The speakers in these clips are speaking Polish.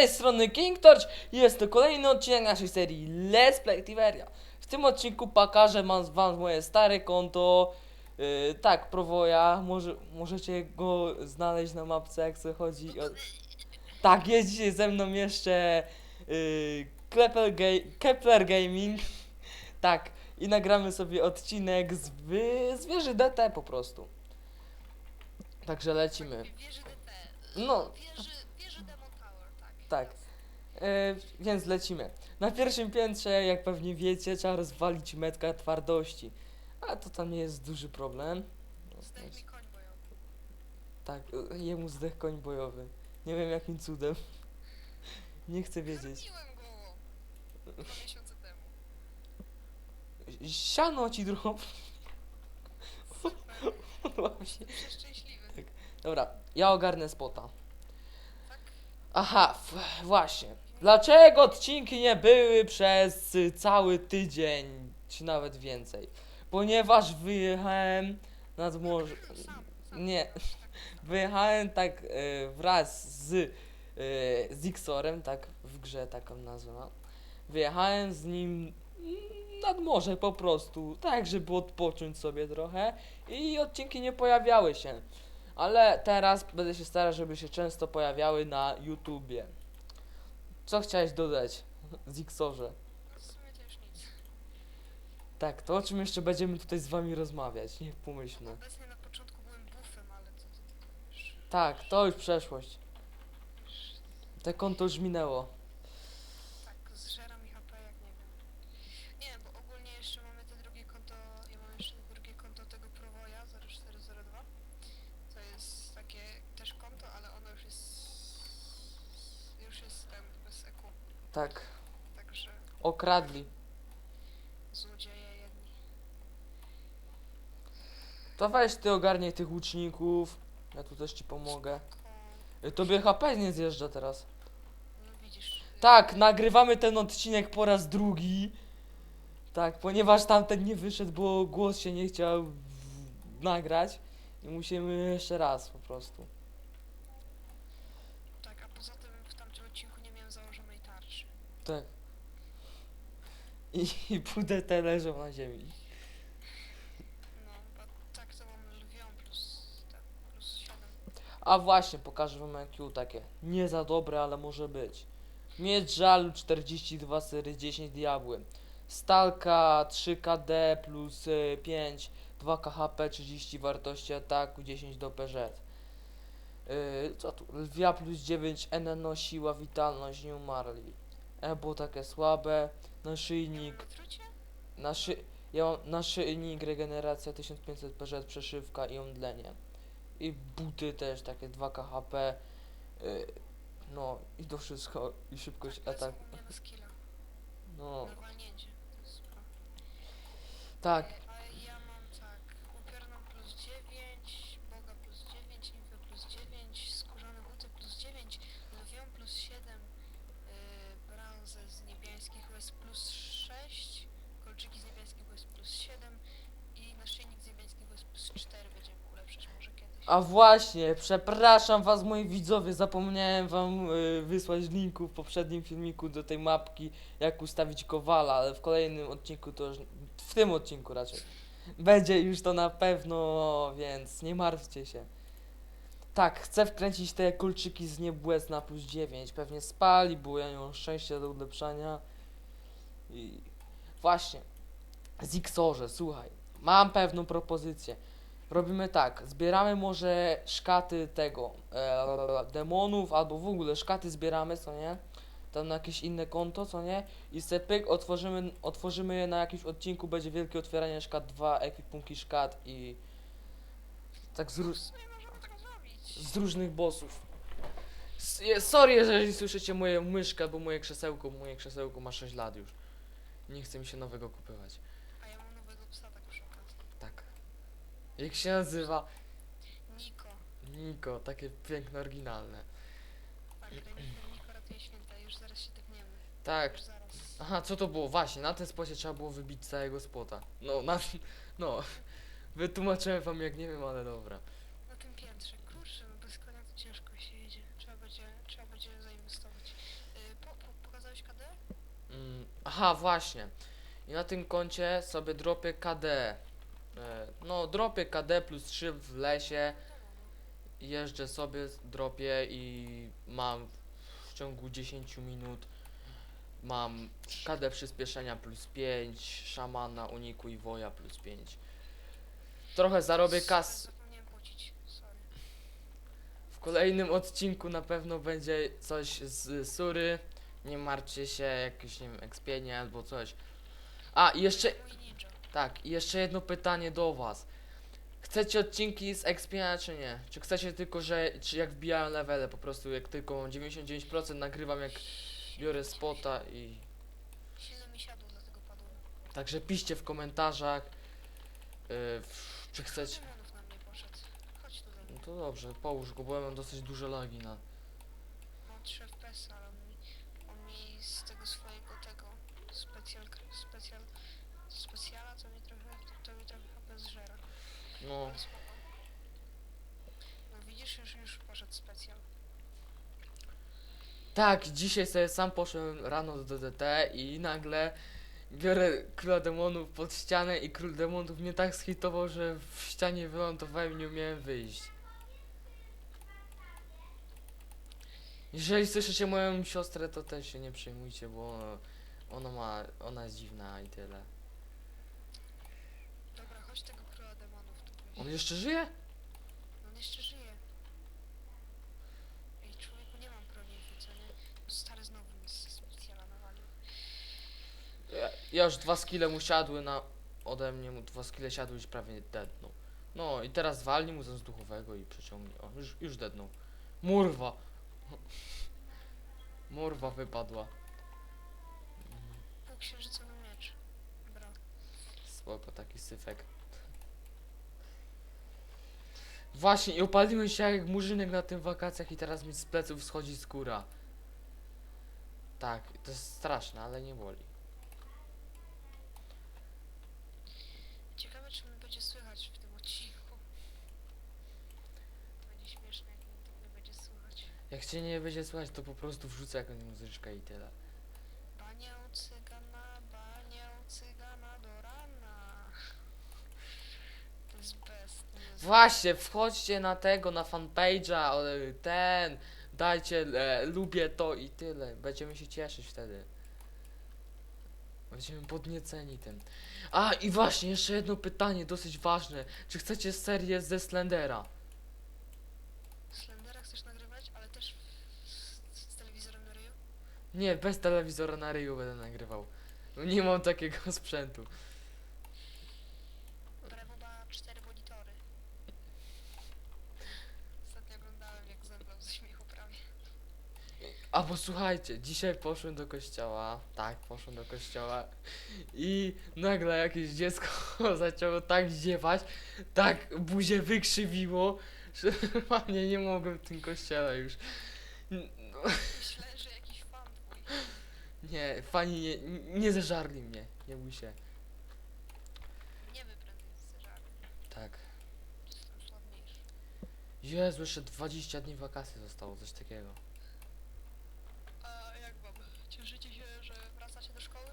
Z tej strony King Torch i jest to kolejny odcinek naszej serii Let's Play Tiveria. W tym odcinku pokażę wam, moje stare konto, yy, tak, Prowoja, może, możecie go znaleźć na mapce jak co chodzi o... Tak, jest dzisiaj ze mną jeszcze yy, Kepler, Ga- Kepler Gaming, tak, i nagramy sobie odcinek z wy- zwierzy DT po prostu. Także lecimy. Wieży. No. Wieży, wieży tak. E, więc lecimy. Na pierwszym piętrze, jak pewnie wiecie, trzeba rozwalić metka twardości. A to tam nie jest duży problem. Zdech mi koń bojowy. Tak, e, jemu zdech koń bojowy. Nie wiem jakim cudem. Nie chcę wiedzieć. Zabiłem go dwa miesiące temu. Siano ci drop. Podoba mi się. Przeszczęśliwy. Dobra, ja ogarnę spota. Aha, właśnie. Dlaczego odcinki nie były przez y, cały tydzień, czy nawet więcej? Ponieważ wyjechałem nad morze. Nie. Wyjechałem tak e, wraz z, Xorem, tak w grze taką nazwę. Wyjechałem z nim nad morze po prostu, tak żeby odpocząć sobie trochę i odcinki nie pojawiały się. Ale teraz będę się starał, żeby się często pojawiały na YouTubie. Co chciałeś dodać z Xorze? No w sumie już nic. Tak, to o czym jeszcze będziemy tutaj z wami rozmawiać? Niech pomyślmy. Obecnie na początku byłem buffem, ale to, to, już... Tak, to już przeszłość. Te konto już minęło. tak, zżera mi HP jak nie wiem. Nie, bo ogólnie jeszcze mamy te drugie konto, ja mam jeszcze drugie konto tego Prowoja 0402. To jest takie też konto, ale ono już jest już jest ten bez EQ. Tak, Także okradli. złodzieje jedni. To weź ty ogarnij tych łuczników. Ja tu też ci pomogę. Y, Tobie HP nie zjeżdża teraz. no widzisz. Tak, nagrywamy ten odcinek po raz drugi. Tak, ponieważ tamten nie wyszedł, bo głos się nie chciał w- nagrać. I musimy jeszcze raz po prostu. Tak, a poza tym w tamtym odcinku nie miałem założonej tarczy. Tak. I, i pudę te leżą na ziemi. No, bo tak to mam lwią plus, tak, plus 7. A właśnie, pokażę wam IQ takie. Nie za dobre, ale może być. Miecz żalu 42 sery 10 diabły. Stalka 3KD plus y, 5, 2 KHP 30 wartości ataku, 10 do PZ. Yy, co tu? Lwia plus 9, NNO siła, witalność, nie umarli. Ebo takie słabe. Naszyjnik. Naszy, ja mam naszyjnik, regeneracja 1500 PZ, przeszywka i omdlenie. I buty też, takie 2 KHP. y, no i to wszystko. I szybkość Tak, skilla. No, tak. E, A ja mam tak, upierną plus 9, boga plus 9, info plus 9, skórzane buty plus 9, lwią plus 7, yy, brązę z niebiańskich łez plus 6, kolczyki z niebiańskich łez plus 7 i naszyjnik z niebiańskich łez plus 4 będziemy ulepszać może kiedyś. A właśnie, przepraszam was moi widzowie, zapomniałem wam y, wysłać linku w poprzednim filmiku do tej mapki, jak ustawić kowala, ale w kolejnym odcinku to już, w tym odcinku raczej, będzie już to na pewno, więc nie martwcie się. Tak, chcę wkręcić te kulczyki z niebłez na plus 9, pewnie spali, bo ja nie mam szczęścia do ulepszania. I właśnie, Zixorze, słuchaj, mam pewną propozycję. Robimy tak, zbieramy może szkaty tego, e, demonów, albo w ogóle szkaty zbieramy, co nie? Tam na jakieś inne konto, co nie? I se pyk, otworzymy, otworzymy je na jakimś odcinku, będzie wielkie otwieranie szkat 2, ekwipunki szkat i tak z, No, ró- tak z różnych bossów. S- Sorry, jeżeli słyszycie moje myszkę, bo moje krzesełko, moje krzesełko ma 6 lat już. Nie chce mi się nowego kupywać. Jak się nazywa? Niko. Niko, takie piękne, oryginalne. Tak, tak. Aha, co to było? Właśnie, na tym spocie trzeba było wybić całego spota. No, na... No. Wytłumaczyłem wam jak nie wiem, ale dobra. Na tym piętrze, kurczę, no bez konia to ciężko się jedzie. Trzeba będzie, trzeba będzie zainwestować. Yy, po, po, pokazałeś KD? Mm, aha, właśnie. I na tym koncie sobie dropię KD. E, No, dropię KD plus 3 w lesie. Jeżdżę sobie, dropię i mam w ciągu 10 minut mam KD przyspieszenia plus 5, szamana, uniku i woja plus 5. Trochę zarobię kas. Zapomniałem płacić, sorry. W kolejnym odcinku na pewno będzie coś z Sury. Nie martwcie się, jakieś nie wiem, ekspienie albo coś. A, i jeszcze. Tak, i jeszcze jedno pytanie do was. Chcecie odcinki z expienia czy nie? Czy chcecie tylko, że czy jak wbijałem levele, po prostu jak tylko 99% nagrywam jak biorę spota i... Silno mi siadło, dlatego padło. Także piszcie w komentarzach, yy, w- czy chcecie... Demonów na mnie poszedł. Chodź tu do No to dobrze, połóż go, bo ja mam dosyć duże lagi na... Mam 3 FPS, ale on mi, on mi z tego swojego tego specjal, specjal, specjala to mi trochę, to, to mi trochę HP zżera. No. No widzisz, już, już poszedł specjal. Tak, dzisiaj sobie sam poszedłem rano do DDT i nagle biorę króla demonów pod ścianę i król demonów mnie tak schitował, że w ścianie wylądowałem i nie umiałem wyjść. Jeżeli słyszycie moją siostrę, to też się nie przejmujcie, bo ona ma, ona jest dziwna i tyle. Dobra, chodź tego króla demonów tu weź. On jeszcze żyje? On jeszcze żyje. Ej, człowieku, nie mam proniku, co nie? Bo Stary znowu mi z specjala nawalił. Ja, ja już dwa skille mu siadły na... Ode mnie mu dwa skille siadły już prawie deadnął. No i teraz walnij mu z duchowego i przeciągnie. O, już, już deadnął. Murwa! Murwa wypadła. Półksiężycowy miecz. Dobra. Spoko, taki syfek. Właśnie, i opaliłem się jak murzynek na tym wakacjach i teraz mi z pleców schodzi skóra. Tak, to jest straszne, ale nie boli. Ciekawe, czy mnie będzie słychać w tym odcinku. Będzie śmieszne, jak mnie tego nie będzie słychać. Jak cię nie będzie słychać, to po prostu wrzucę jakąś muzyczkę i tyle. Właśnie, wchodźcie na tego, na fanpage'a, ten, dajcie, e, lubię to i tyle. Będziemy się cieszyć wtedy. Będziemy podnieceni tym. A, i właśnie, jeszcze jedno pytanie, dosyć ważne. Czy chcecie serię ze Slendera? Slendera chcesz nagrywać, ale też z, z telewizorem na ryju? Nie, bez telewizora na ryju będę nagrywał. Nie mam takiego sprzętu. Brewo ma cztery monitory. Ostatnio oglądałem jak zemdlał ze śmiechu prawie. A bo słuchajcie, dzisiaj poszłem do kościoła, tak, poszłem do kościoła i nagle jakieś dziecko zaczęło tak ziewać, tak buzię wykrzywiło, że normalnie nie mogłem w tym kościele już. No, Myślę, że jakiś fan nie, fani nie, nie zeżarli mnie, nie bój się. Nie wybrany żarty. Tak. Jestem. Jezu, jeszcze 20 dni wakacji zostało, coś takiego. A jak wam? Cieszycie się, że wracacie do szkoły?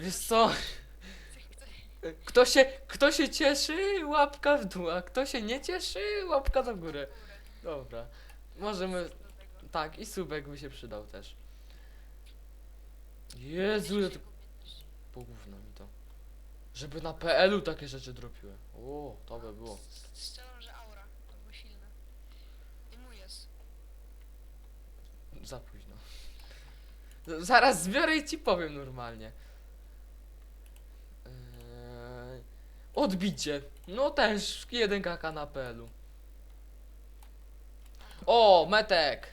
Wiesz co, kto się, kto się cieszy, łapka w dół, a kto się nie cieszy, łapka do góry. Górę. Dobra, możemy... Tak, i subek by się przydał też. Jezu, ja to... jaką umiejętność? Po gówno mi to. Żeby na PL-u takie rzeczy dropiły. O, to by było. Strzelam, że aura. To było silne. I mój jest. Za późno. Zaraz zbiorę i ci powiem normalnie. Odbicie. No też, jeden kaka na PL-u. O, metek!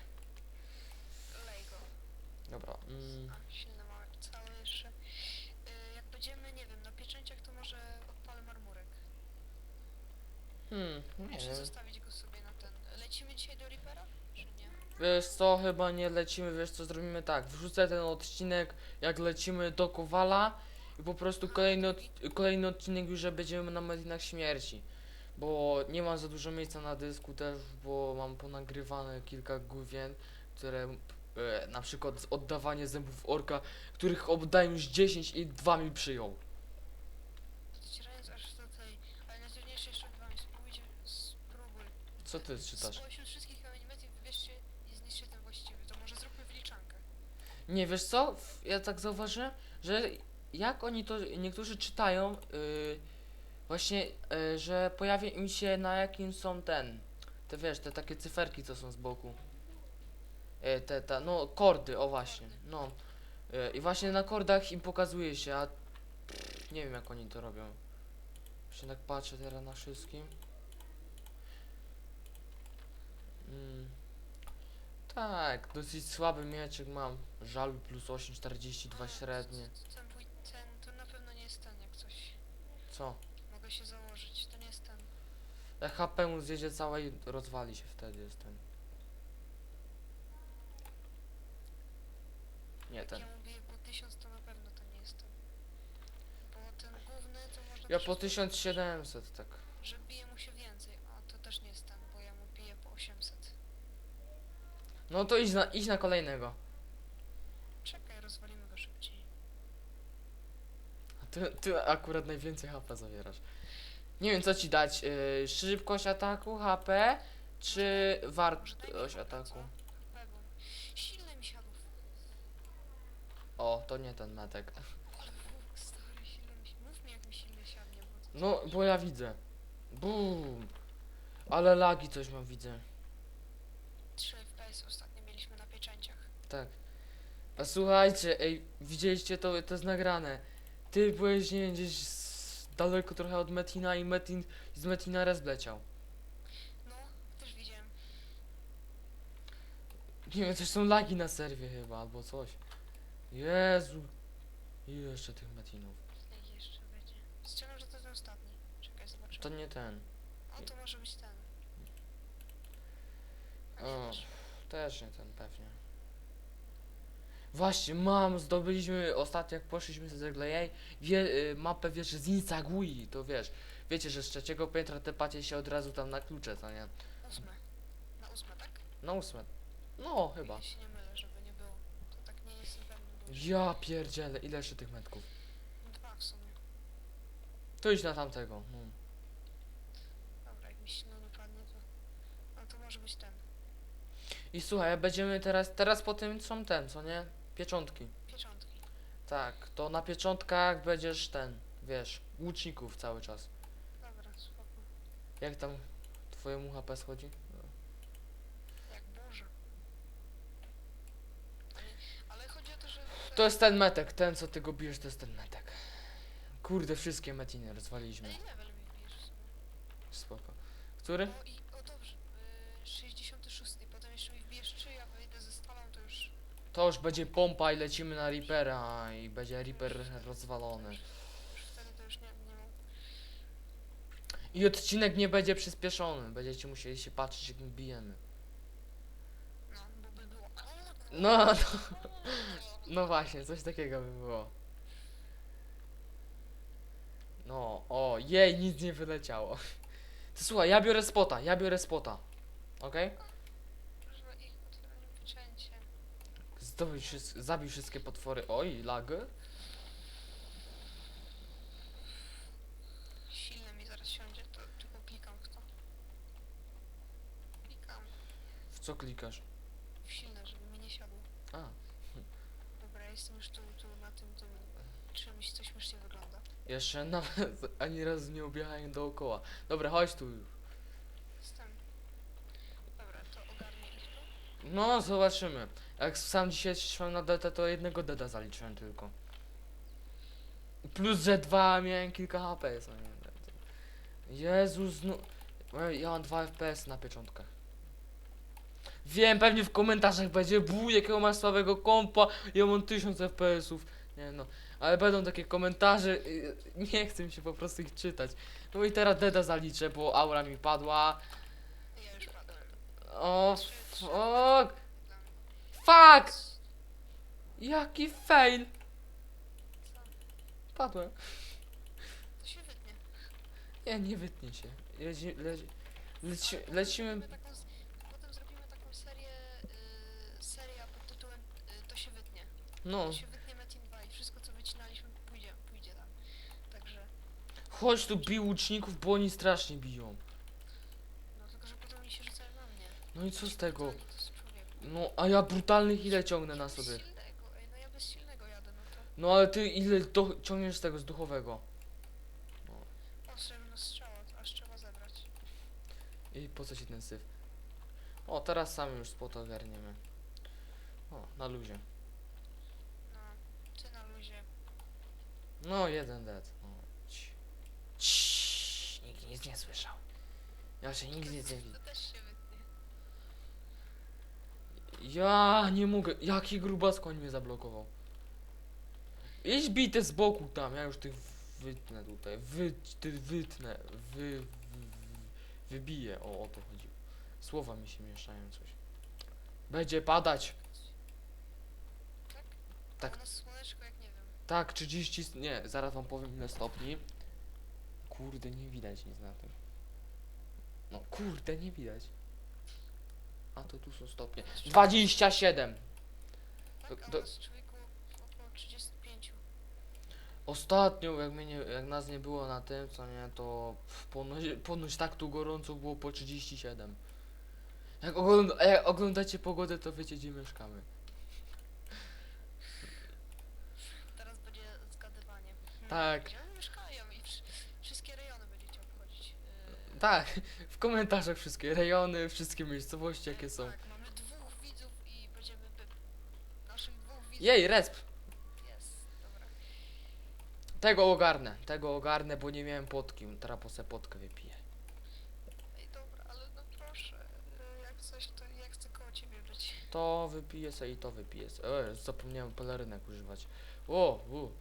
Lej go. Dobra. Mm, A, silne małe całe jeszcze. Y, jak będziemy, nie wiem, na pieczęciach, to może odpalę marmurek. hmm, nie Czy wiem. zostawić go sobie na ten... Lecimy dzisiaj do Reapera? Czy nie? Wiesz co, chyba nie lecimy, wiesz co, zrobimy tak, wrzucę ten odcinek, jak lecimy do Kowala i po prostu kolejny, od, kolejny odcinek już, że będziemy na Medinach Śmierci. Bo nie mam za dużo miejsca na dysku też, bo mam ponagrywane kilka główien, które e, na przykład oddawanie zębów orka, których oddałem już 10 i 2 mi przyjął. Docierając aż do tej, ale najtrudniejsze jeszcze dwa mi spróbuj. Co ty czytasz? Spośród wszystkich kamienimetów wybierzcie i zniszcie ten właściwy. To może zróbmy wyliczankę. Nie, wiesz co? Ja tak zauważyłem, że jak oni to, niektórzy czytają, yy, właśnie, yy, że pojawia im się na jakim są ten, te wiesz, te takie cyferki, co są z boku. Yy, te, te, no, kordy, o właśnie, no. Yy, I właśnie na kordach im pokazuje się, a pff, nie wiem jak oni to robią. Się tak patrzę teraz na wszystkim. Mm. Tak, dosyć słaby mieczek mam. Żal plus 8, 42 A, średnie. Ten, bój- ten, to na pewno nie jest ten, jak coś. Co? Mogę się założyć, to nie jest ten. Jak HP mu zjedzie cała i rozwali się wtedy jest ten. Nie Jak ten. ja mu biję po 1000, to na pewno to nie jest ten. Bo ten główny to można Ja też po ustawić, 1700 tak. Że bije mu się więcej, a to też nie jest ten, bo ja mu biję po 800. No to idź na, idź na kolejnego. Ty, ty akurat najwięcej HP zawierasz. Nie wiem co ci dać. Yy, szybkość ataku, HP, czy wartość ataku? bo silny mi siadł. O, to nie ten metek. Ale stary, silny. Mów mi jak mi silny siadnie, bo. No, bo ja widzę. Bum. Ale lagi coś mam, widzę. 3 FPS ostatnio mieliśmy na pieczęciach. Tak. A słuchajcie, ej, widzieliście to, to jest nagrane. Ty byłeś, nie wiem, gdzieś z, daleko trochę od Metina i Metin z Metina raz leciał. No, też widziałem. Nie wiem, coś są lagi na serwie chyba, albo coś. Jezu. Ile jeszcze tych Metinów? Jaki jeszcze będzie? Strzelam, że to ten ostatni. Czekaj, zobaczymy. To nie ten. O, to może być ten. A nie, O, też nie ten, pewnie. Właśnie, mam, zdobyliśmy ostatnio jak poszliśmy z Zeglejej wie, y, mapę, wiesz, z Insagui, to wiesz. Wiecie, że z trzeciego piętra tepacie się od razu tam na klucze, co nie? Ósme. Na ósme, tak? Na ósme. No, chyba. Ja się nie mylę, żeby nie było. To tak nie bo już Ja pierdzielę, ile jeszcze tych metków? dwa w sumie. To idź na tamtego. No. Dobra, jak mi silno nie padnie, to... No to może być ten. I słuchaj, będziemy teraz, teraz po tym są ten, co nie? Pieczątki. Pieczątki. Tak, to na pieczątkach będziesz ten, wiesz, łuczników cały czas. Dobra, spoko. Jak tam twojemu HP schodzi? No. Jak burza. Ale, chodzi o to, że... To jest ten metek, ten co ty go bijesz, to jest ten metek. Kurde, wszystkie metiny rozwaliliśmy. Ej, level mi wbijesz w sumie. Spoko. Który? O i, o dobrze. Y, 66. Potem jeszcze mi wbijesz 3, ja wyjdę ze stalą, to już... To już będzie pompa i lecimy na Reapera i będzie Reaper rozwalony. Wtedy to już nie, nie. I odcinek nie będzie przyspieszony, będziecie musieli się patrzeć jak my bijemy. No, bo by było... No, no, no właśnie, coś takiego by było. No, o, jej, nic nie wyleciało. Słuchaj, ja biorę spota, ja biorę spota. Okej? Że ich otwieranie pieczęcie. Wszystkie, zabij wszystkie potwory. Oj, lag. Silne mi zaraz siądzie, to tylko klikam w to. Klikam W co klikasz? w silne, żeby mi nie siadło. A, Dobra, jestem już tu, tu na tym, tym czymś, co śmiesznie wygląda. jeszcze nawet ani razu nie objechałem dookoła. Dobra, chodź tu. Jestem. Dobra, to ogarnę ich tu. No, zobaczymy. Jak sam dzisiaj ćwiczyłem na DT, to jednego deda zaliczyłem tylko. Plus, że dwa miałem kilka HP, co nie? Jezus, no... Ja mam 2 FPS na pieczątkach. Wiem, pewnie w komentarzach będzie bu, jakiego masz słabego kompa, ja mam 1000 FPS-ów. Nie no, ale będą takie komentarze, nie chcę mi się po prostu ich czytać. No i teraz Deda zaliczę, bo aura mi padła. O, fuck! Fuck! Jaki fail! Padłem. To się wytnie. Nie, nie wytnie się. Leci, leci, leci, lecimy... zrobimy Taką, s- potem zrobimy taką serię, y, seria pod tytułem No, się wytnie Metin 2 i wszystko co wycinaliśmy pójdzie, pójdzie tam. Także, chodź tu bij łuczników, bo oni strasznie biją. no tylko, że potem oni się rzucają na mnie. No i co z tego? To. No, a ja brutalnych ile ciągnę na sobie? silnego, ej, no ja bez silnego jadę, no to... No ale ty ile do, ciągniesz z tego, z duchowego? O, srebrna strzała, to aż trzeba zebrać. I po co ci ten syf? O, teraz sami już spot ogarniemy. O, na luzie. No, ty na luzie. No, jeden dead. No. Ci. Ciii, Nikt nic nie słyszał. Ja się nigdy nie. To też. Ja nie mogę. Jaki grubas koń mnie zablokował. Idź bite z boku tam, ja już tych wytnę tutaj. Wy, ty wytnę. Wy, wy, wybiję. O, o to chodzi. Słowa mi się mieszają coś. Będzie padać. Tak? Tak. Nas słoneczko jak nie wiem. Tak, 30. st- Nie, zaraz wam powiem ile stopni. Kurde, nie widać nic na tym. No kurde, nie widać. A to tu są stopnie. 27. Tak, Do- do- człowieku około 35. Ostatnio, jak, mnie nie, jak nas nie było na tym, co nie, to ponoć, ponoć tak tu gorąco było po 37. Jak, ogląda, jak oglądacie pogodę, to wiecie, gdzie mieszkamy. Teraz będzie zgadywanie. Hmm, Tak. Gdzie oni mieszkają i wsz- wszystkie rejony będziecie obchodzić. Yy, Tak, w komentarzach wszystkie rejony, wszystkie miejscowości, jakie są. Tak, mamy dwóch widzów i będziemy by... naszych dwóch widzów. Jej, resp! Jest, dobra. Tego ogarnę, tego ogarnę, bo nie miałem potki. Teraz po se potkę wypiję. Ej, dobra, ale no proszę, yy, jak coś, to ja chcę koło ciebie być. To wypiję se i to wypiję se. E, zapomniałem pelerynek używać. O, u.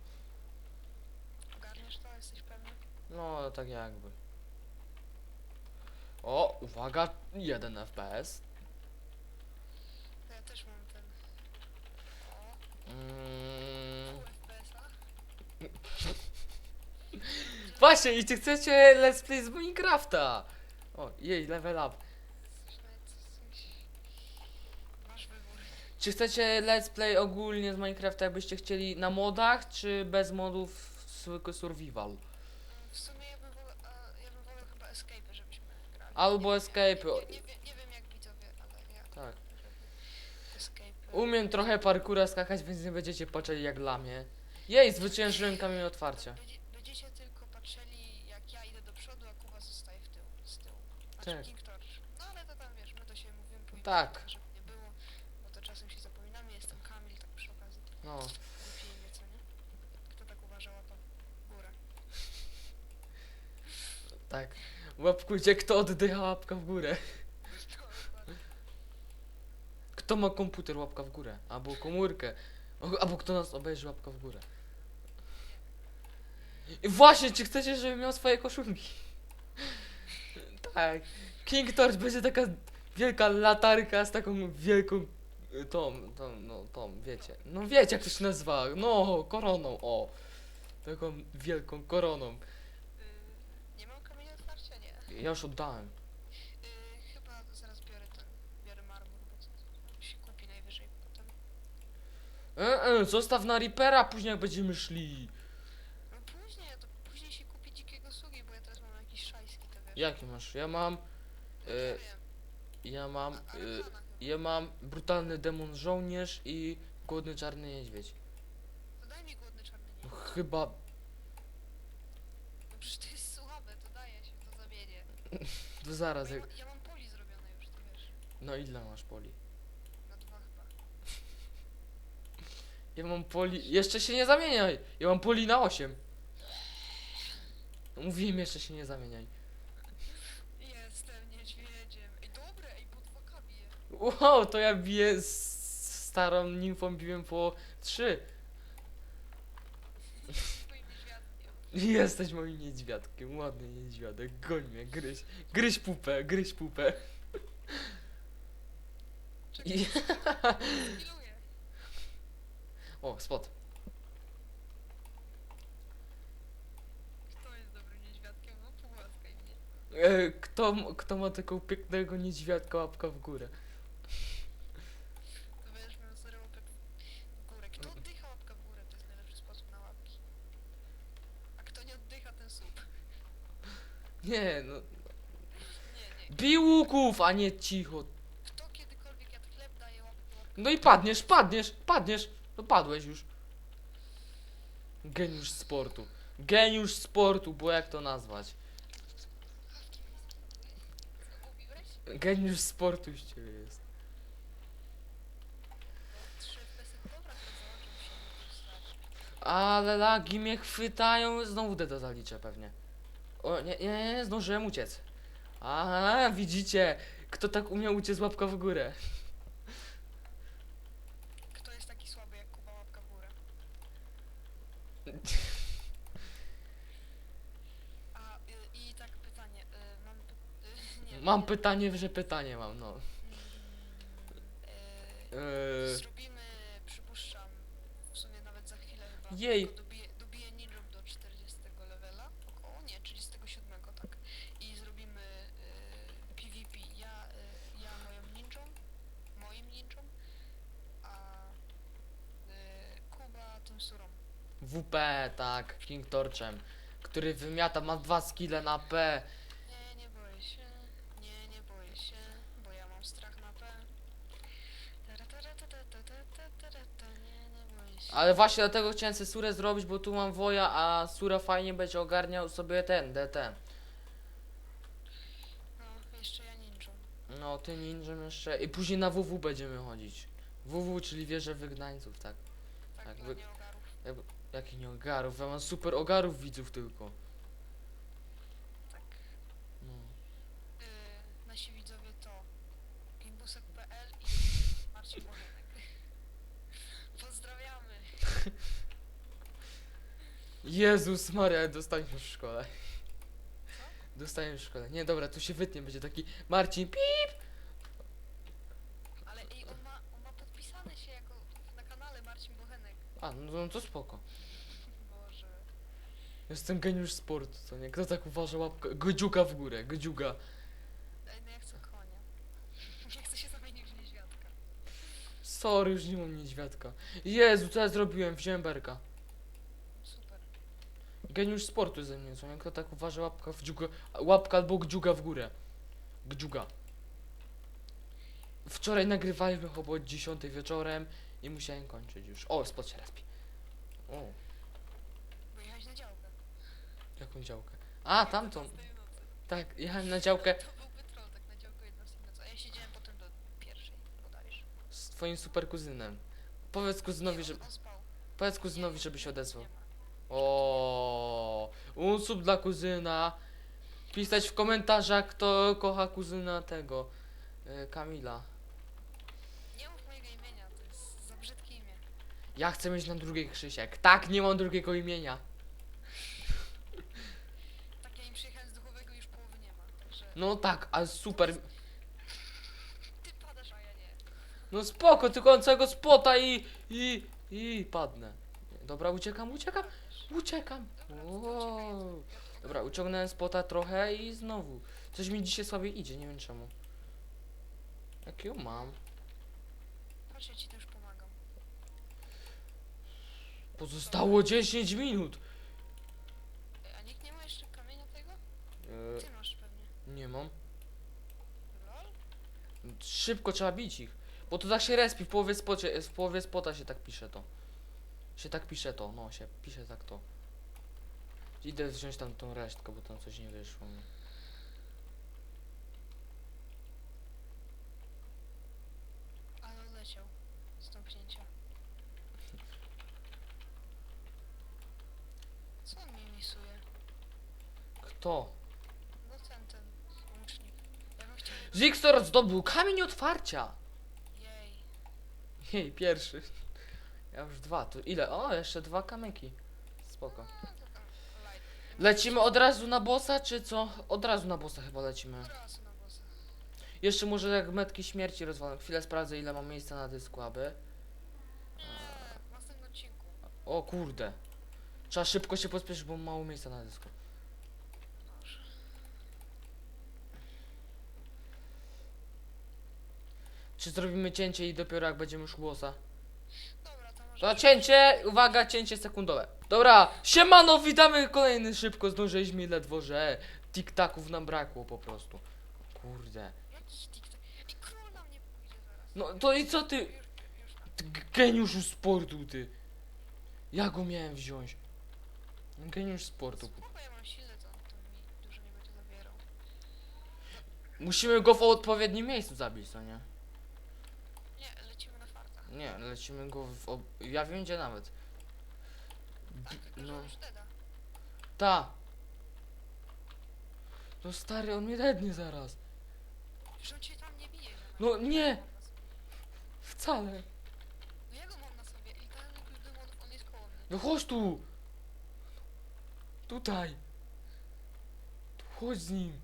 Ogarniesz to? Jesteś pewny? No, tak jakby. O, uwaga, 1 FPS. Ja też mam ten... O, Mm. pół FPS-a. Właśnie, i czy chcecie let's play z Minecrafta? O, jej, level up. Coś nawet, coś... Masz wybór. Czy chcecie let's play ogólnie z Minecrafta, jakbyście chcieli na modach, czy bez modów zwykły survival? Mm, W sumie ja bym wolał, a, ja bym wolał chyba Escape, żebyśmy grali. Albo Escape'y. Nie, nie, nie, nie wiem jak widzowie, ale ja... Tak. Escape. Umiem trochę parkura skakać, więc nie będziecie patrzeli jak dla mnie. Jej, zwyciężyłem kamień otwarcia. Będzie, będziecie tylko patrzyli jak ja idę do przodu, a Kuba zostaje w tył, z tyłu. Znaczy Tak. King Torch. No ale to tam wiesz, my do siebie mówimy Tak. żeby nie było, bo to czasem się zapominamy, jestem Kamil, tak przy okazji. No, Wypij mnie, co nie? Kto tak uważa, łapa w górę. tak. Łapkujcie, kto oddycha łapka w górę. Kto ma komputer, łapka w górę. Albo komórkę. Albo kto nas obejrzy, łapka w górę. I właśnie, czy chcecie, żebym miał swoje koszulki? tak. King Torch będzie taka wielka latarka z taką wielką y, tą, tą, no tą, wiecie. No wiecie jak to się nazywa. No, koroną, o. Taką wielką koroną. Yy, nie mam kamienia otwarcia? Nie. Ja już oddałem. Yy, chyba zaraz biorę ten, biorę marmur, bo to, się kupi najwyżej potem. E, e, zostaw na Reapera, później jak będziemy szli. No później, to później się kupi dzikiego sługi, bo ja teraz mam jakieś szajski, to wiesz. Jakie masz? Ja mam, No, e, wiem. ja mam, A- chyba. ja mam brutalny demon żołnierz i głodny czarny niedźwiedź. To daj mi głodny czarny No, nie. chyba, No przecież to jest słabe, to daje się, to zamienię. to zaraz Bo ja, jak, ja mam poli zrobione już, to wiesz. no ile masz poli? Na dwa chyba. Ja mam poli, jeszcze się nie zamieniaj, ja mam poli na 8. No, Mówiłem, jeszcze się nie zamieniaj. Jestem niedźwiedziem. Ej, dobre, ej, po 2K biję. Wow, to ja biję z starą nimfą, biłem po 3. Twoim niedźwiadkiem. Jesteś moim niedźwiadkiem, ładny niedźwiadek, goń mnie, gryź, gryź pupę, gryź pupę. I... Skilluję. O, spot. Kto jest dobrym niedźwiadkiem? No pogłaskaj mnie. E, kto, kto ma taką pięknego niedźwiadka łapka w górę? To będziesz miał zero łapek w górę. Kto oddycha Nie, no. Nie, nie. Bij łuków, a nie cicho. Kto kiedykolwiek jadł chleb daje łapkę. No i padniesz, padniesz, padniesz. No padłeś już. Geniusz sportu. Geniusz sportu, bo jak to nazwać? Co mówiłeś? Geniusz sportu z ciebie jest. Trzy dobra, to się. Ale lagi mnie chwytają, znowu Deda zaliczę pewnie. O, nie, nie, nie, zdążyłem uciec. A, widzicie, kto tak umiał uciec łapka w górę. Kto jest taki słaby jak Kuba łapka w górę? A y, i tak pytanie, y, mam py- y, nie, Mam nie. pytanie, że pytanie mam, no. Mm, y, Eee, Zrobimy, przypuszczam, w sumie nawet za chwilę chyba. Jej. tylko Dobiję, dobiję ninją do 40 levela, około, nie, 37, tak. I zrobimy y, PvP. Ja, y, ja moją ninją, moim ninją, a y, Kuba tym surą. WP, tak, King Torchem, który wymiata, ma dwa skille na P. Nie, nie boję się, nie, nie boję się, bo ja mam strach na P. Nie, nie boję się. Ale właśnie dlatego chciałem sobie Surę zrobić, bo tu mam Woja, a Sura fajnie będzie ogarniał sobie ten, DT. No, jeszcze ja ninją. No, ty ninja jeszcze. I później na WW będziemy chodzić. WW, czyli wieże wygnańców, tak. Tak, Tak, dla wy- nieogarów. Jakich nie ogarów, ja mam super ogarów widzów tylko. Tak. No. Y, nasi widzowie to gimbusek.pl i Marcin Bochenek. Pozdrawiamy. Jezus Maria, dostaniesz w szkole. Dostaniesz w szkole. Nie, dobra, tu się wytnie, będzie taki Marcin, pip! Ale ej, on ma, on ma podpisane się jako na kanale Marcin Bochenek. A, no, no to spoko. Jestem geniusz sportu, co nie? Kto tak uważa łapkę? Godziuka w górę, godziuga. Ej, no ja chcę konia. Nie chcę się zamienić w niedźwiadka. Sorry, już nie mam niedźwiadka. Jezu, co ja zrobiłem? Wziąłem berka. Super. Geniusz sportu ze mnie, co nie? Kto tak uważa łapka w dziuga, łapka albo gdziuga w górę. Gdziuga. Wczoraj nagrywaliśmy chyba od 10 wieczorem i musiałem kończyć już. O, spod się respi. O, Bo jechać na działkę. Jaką działkę? A, tamtą. 11 nocy. Tak, jechałem na działkę To byłby troll, tak na działkę 11 nocy. A ja siedziałem potem do pierwszej, bodajże. z twoim super kuzynem. Powiedz kuzynowi, że... on, on spał. Powiedz kuzynowi, żeby się odezwał. nie ma. O, unsub dla kuzyna. Pisać w komentarzach, kto kocha kuzyna tego. y, Kamila. Nie mów mojego imienia, to jest za brzydkie imię. Ja chcę mieć na drugiej Krzysiek. Tak, nie mam drugiego imienia. Tak ja im przyjechałem z duchowego już połowy nie ma, także... No tak, ale super. Ty padasz, a ja nie. No spoko, tylko on całego spota i, i, i padnę. Dobra, uciekam, uciekam, uciekam. Wow. Dobra, uciągnąłem spota trochę i znowu. Coś mi dzisiaj słabiej idzie, nie wiem czemu. Jak ją mam? Patrz, ja ci też pomagam. Pozostało 10 minut. Ej, A nikt nie ma jeszcze kamienia tego? E, Ty masz pewnie. Nie mam. Szybko trzeba bić ich. Bo to tak się respi, w połowie, spocie, w połowie spota się tak pisze to. Się tak pisze to, no się pisze tak to. Idę wziąć tam tą resztkę, bo tam coś nie wyszło. mi. Ale odleciał. Z tąpnięcia. Co on mi misuje? Kto? No ten, ten łucznik. Ja bym chciał... Zixor zdobył kamień otwarcia! Jej. Jej, pierwszy. Ja już dwa, to ile? O, jeszcze dwa kamyki. Spoko. No, to tam light. Lecimy od razu na bossa, czy co? Od razu na bossa chyba lecimy. Od razu na bossa. Jeszcze może jak metki śmierci rozwalam. Chwilę sprawdzę ile mam miejsca na dysku, aby. Nie, w następnym odcinku. O kurde. Trzeba szybko się pospieszyć, bo mam mało miejsca na dysku. Czy zrobimy cięcie i dopiero jak będziemy już głosa? Dobra, to może... To cięcie, uwaga, cięcie sekundowe. Dobra, siemano, witamy kolejny szybko, zdążyliśmy ledwo, że tiktaków nam brakło po prostu. Kurde. Jakiś TikTok. I król na mnie pójdzie zaraz. No to i co ty? Już. Ty g- geniuszu sportu, ty. Ja go miałem wziąć. Geniusz sportu. Spoko, ja mam silne, to, to mi dużo nie będzie zabierał. Musimy go w odpowiednim miejscu zabić, co nie? Nie, lecimy go w... Ob... Ja wiem gdzie nawet. Tak, B- że no. Ta. No stary, on mnie dednie zaraz. Że on cię tam nie bije. że No nie. Wcale. No ja go mam na sobie i ten demonów, on jest koło mnie. No chodź tu. Tutaj. Tu chodź z nim.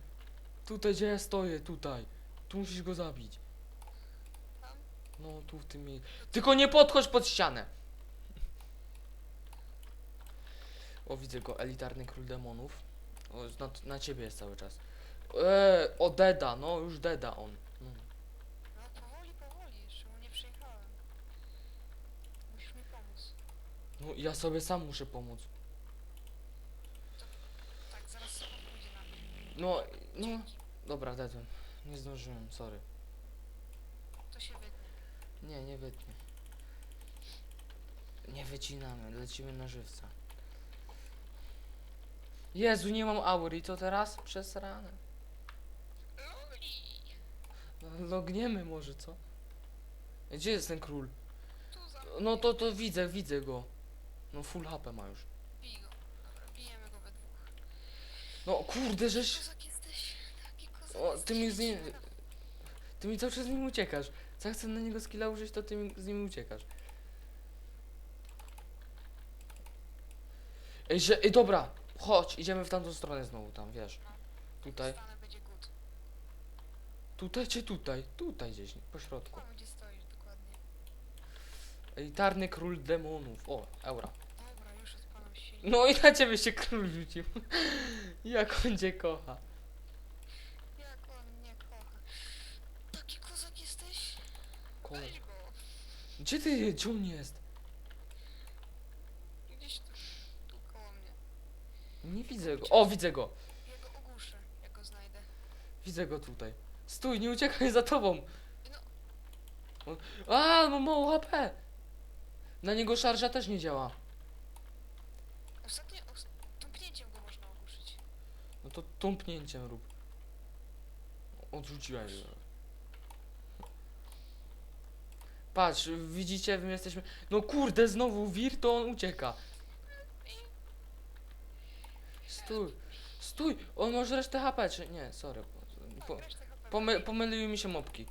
Tutaj gdzie ja stoję, tutaj. Tu musisz go zabić. No, tu w tym miejscu. Tylko nie podchodź pod ścianę. O, widzę go, elitarny król demonów. O, na, na ciebie jest cały czas. Eee, o, deda, no, już deda on. No. No powoli, powoli, jeszcze mu nie przyjechałem. Musisz mi pomóc. no, ja sobie sam muszę pomóc. Tak, zaraz sobie pójdzie na mnie. No, no, dobra, dedłem. Nie zdążyłem, sorry. To. Nie, nie wytnie. Nie wycinamy, lecimy na żywca. Jezu, nie mam aury co teraz? Przez ranę. Luli! Logniemy może, co? Gdzie jest ten król? No to, to widzę, widzę go. No full HP ma już. Bij go. Dobra, bijemy go we dwóch. No kurde, żeś... Kozak jesteś. Taki kozak O, ty mi z nim... Ty mi cały czas z nim uciekasz. Co chcę na niego skilla użyć, to ty mi, z nim uciekasz. Ej, że... Ej, dobra. Chodź, idziemy w tamtą stronę znowu tam, wiesz. Tutaj. Będzie good. Tutaj czy tutaj? Tutaj gdzieś, po środku. Tam gdzie stoisz dokładnie. Elitarny król demonów. O, eura. Dobra, już odpalam silnik. No i na ciebie się król rzucił. Jak on cię kocha. Jak on mnie kocha. Taki kozak jesteś? Kole. Weź go. Gdzie ty, gdzie on jest? Gdzieś tu, tu koło mnie. Nie widzę go. O, widzę go. Ja go ogłuszę, jak go znajdę. Widzę go tutaj. Stój, nie uciekaj za tobą. No. O, A, ma mało HP. Na niego szarża też nie działa. Ostatnio, os- tąpnięciem go można ogłuszyć. No to tąpnięciem rób. Odrzuciłem go. Patrz, widzicie, my jesteśmy... No kurde, znowu wir, to on ucieka. Stój, stój, on może resztę HP, czy... Nie, sorry. Po, pomy, pomyliły mi się mopki.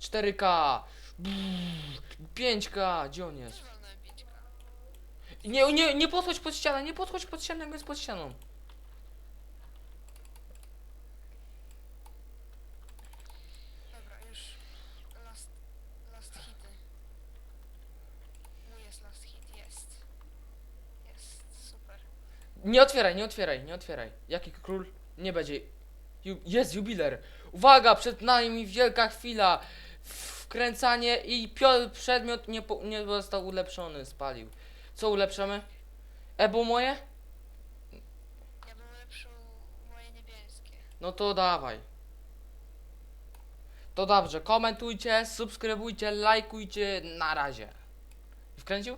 4K. Brrr, 5K, gdzie on jest? Też walnąłem 5K. Nie, nie, nie podchodź pod ścianę, nie podchodź pod ścianę, jak jest pod ścianą. Dobra, już last, last hity. Mój jest last hit, jest. Jest, super. Nie otwieraj, nie otwieraj, nie otwieraj. Jaki król? Nie będzie. Ju, jest jubiler. Uwaga, przed nami wielka chwila. Wkręcanie i przedmiot nie, nie został ulepszony, spalił. Co ulepszamy? Ebo moje? Ja bym ulepszył moje niebieskie. No to dawaj. To dobrze, komentujcie, subskrybujcie, lajkujcie, na razie. Wkręcił?